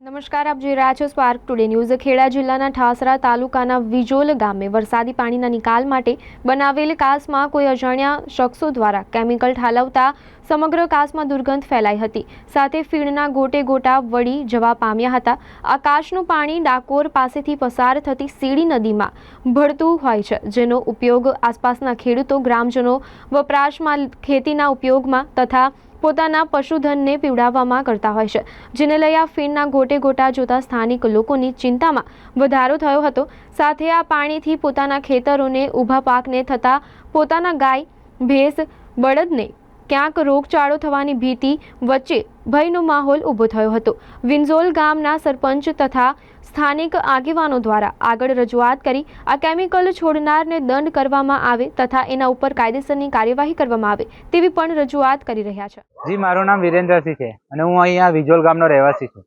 નમસ્કાર, આપ જોઈ રહ્યા છો સ્પાર્ક ટુડે ન્યૂઝ ખેડા જિલ્લાના ઠાસરા તાલુકાના વિજોલ ગામે વરસાદી પાણીના નિકાલ માટે બનાવેલ કાસમાં કોઈ અજાણ્યા શખ્સો દ્વારા કેમિકલ ઠાલવતા સમગ્ર કાસમાં દુર્ગંધ ફેલાઈ હતી. સાથે ફીણના ગોટે ગોટા વળી જવા પામ્યા હતા. આકાશનું પાણી ડાકોર પાસેથી પસાર થતી સીડી નદીમાં ભળતું હોય છે, જેનો ઉપયોગ આસપાસના ખેડૂતો, ગ્રામજનો, વપરાશમાં ખેતીના ઉપયોગમાં તથા પોતાના પશુધનને પીવડાવવામાં કરતા હોય છે. જેને લઈ આ ફીણના ગોટે ગોટા જોતા સ્થાનિક લોકોની ચિંતામાં વધારો થયો હતો. સાથે આ પાણીથી પોતાના ખેતરોને, ઊભા પાકને થતા પોતાના ગાય, ભેંસ, બળદને ક્યાંક રોગચાળો થવાની ભીતિ વચ્ચે ભયનો માહોલ ઊભો થયો હતો. વિંઝોલ ગામના સરપંચ તથા સ્થાનિક આગેવાનો દ્વારા આગળ રજૂઆત કરી આ કેમિકલ છોડનારને દંડ કરવામાં આવે તથા એના ઉપર કાયદેસરની કાર્યવાહી કરવામાં આવે તેવી પણ રજૂઆત કરી રહ્યા છે. જી, મારું નામ વિરેન્દ્રસિંહ છે અને હું અહીંયા વિજોલ ગામનો રહેવાસી છું.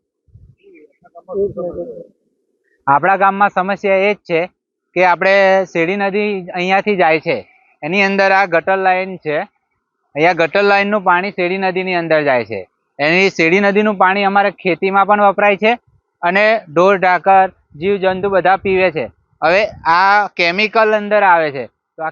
આપણા ગામમાં સમસ્યા એ જ છે કે આપણે શેરડી નદી અહીંયાથી જાય છે. એની અંદર આ ગટર લાઈન છે. અહીંયા ગટર લાઈનનું પાણી શેરી નદીની અંદર જાય છે. એની શેરી નદીનું પાણી અમારે ખેતીમાં પણ વપરાય છે અને ઢોર, ઢાકર, જીવજંતુ બધા પીવે છે. હવે આ કેમિકલ અંદર આવે છે. તો આ